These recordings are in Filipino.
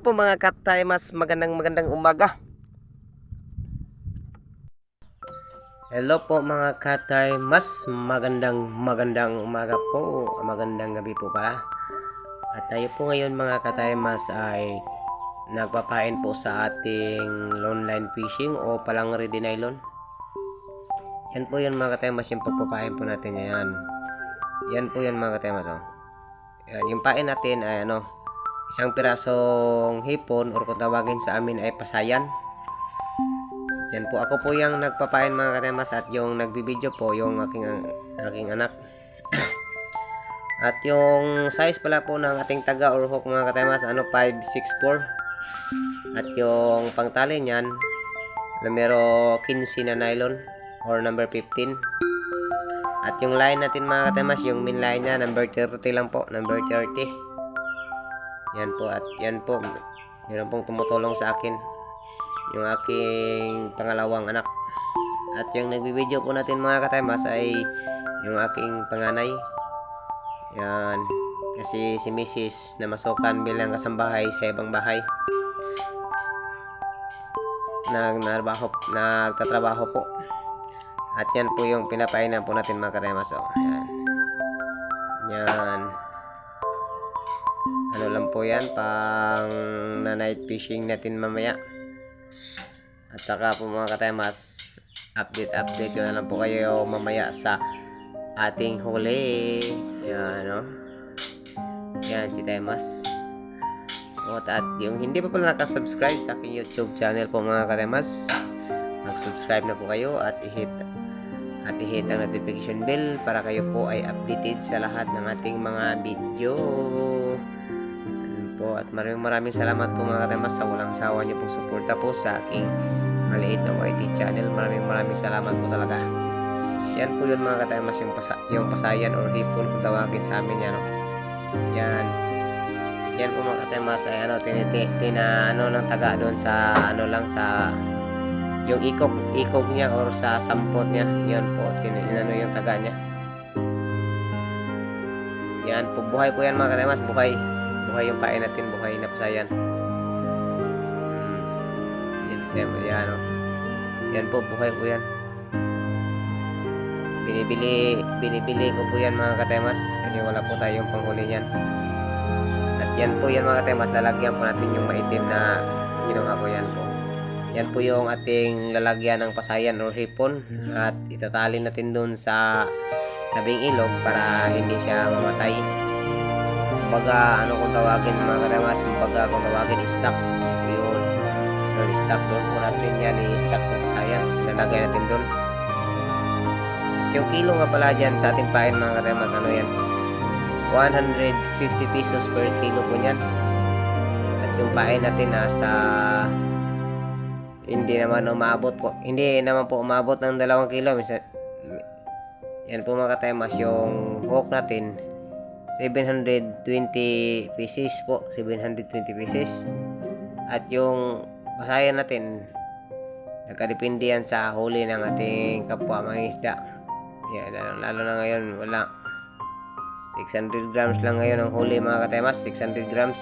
po mga katay, magandang magandang umaga. Hello po mga katay, magandang magandang umaga po, magandang gabi po pala. At tayo po ngayon mga katay, ay nagpapain po sa ating online fishing o palang ready nylon. Yan po yun mga katay, yung pagpapain po natin yan. Yan po yun mga katay, oh. Yan, yung pain natin ay ano, isang pirasong hipon or kung tawagin sa amin ay pasayan. Yan po, ako po yung nagpapain mga katemas at yung nagbibideo po yung aking, aking anak. at yung size pala po ng ating taga or hook mga katemas, ano 564. At yung pangtali niyan, numero 15 na nylon or number 15. At yung line natin mga katemas, yung main line niya, number 30 lang po, number 30. Yan po at yan po. Meron pong tumutulong sa akin. Yung aking pangalawang anak. At yung nagbibideo po natin mga kataymas ay yung aking panganay. Yan. Kasi si Mrs. na masukan bilang kasambahay sa ibang bahay. Nag narbaho, nagtatrabaho po. At yan po yung pinapainan po natin mga kataymas. Oh, yan. Yan ano lang po yan pang na night fishing natin mamaya. At saka po mga katay mas update update ko na lang po kayo mamaya sa ating huli. Yan no yan si Temas. At, at yung hindi pa pala nakasubscribe sa aking youtube channel po mga katemas mag subscribe na po kayo at i-hit at i-hit ang notification bell para kayo po ay updated sa lahat ng ating mga video po. At maraming maraming salamat po mga katemas sa walang sawa niyo pong suporta po sa aking maliit na YT channel. Maraming maraming salamat po talaga. Yan po yun mga katemas yung, pasa yung pasayan or hipon kung tawagin sa amin yan yan. Yan po mga katemas ay ano tiniti tina ano ng taga doon sa ano lang sa yung ikok ikok niya or sa sampot niya. Yan po tin ano yung taga niya. Yan po buhay po yan mga katemas buhay buhay yung pain natin buhay na pasayan yan sistema yan o yan po buhay po yan. Binibili binibili ko po yan mga katemas kasi wala po tayong panghuli niyan. At yan po yan mga katemas lalagyan po natin yung maitim na ginawa ko yan po. Yan po yung ating lalagyan ng pasayan or hipon at itatali natin dun sa tabing ilog para hindi siya mamatay kumbaga ano kung tawagin mga karamas kumbaga kung tawagin stock. Yun. So stock doon po natin yan i-stock kung sayang ilalagay natin doon. Yung kilo nga pala dyan sa ating pain mga karamas ano yan? 150 pesos per kilo po yan at yung pain natin nasa hindi naman umabot po. Hindi naman po umabot ng dalawang kilo. Minsan yan po mga katamas yung hook natin 720 pieces po 720 pieces. At yung basayan natin nagkadepende yan sa huli ng ating kapwa mga isda. Yan, lalo, lalo na ngayon wala. 600 grams lang ngayon ang huli mga katemas 600 grams.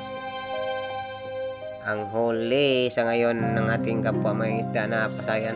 Ang huli sa ngayon ng ating kapwa mga isda na pasayan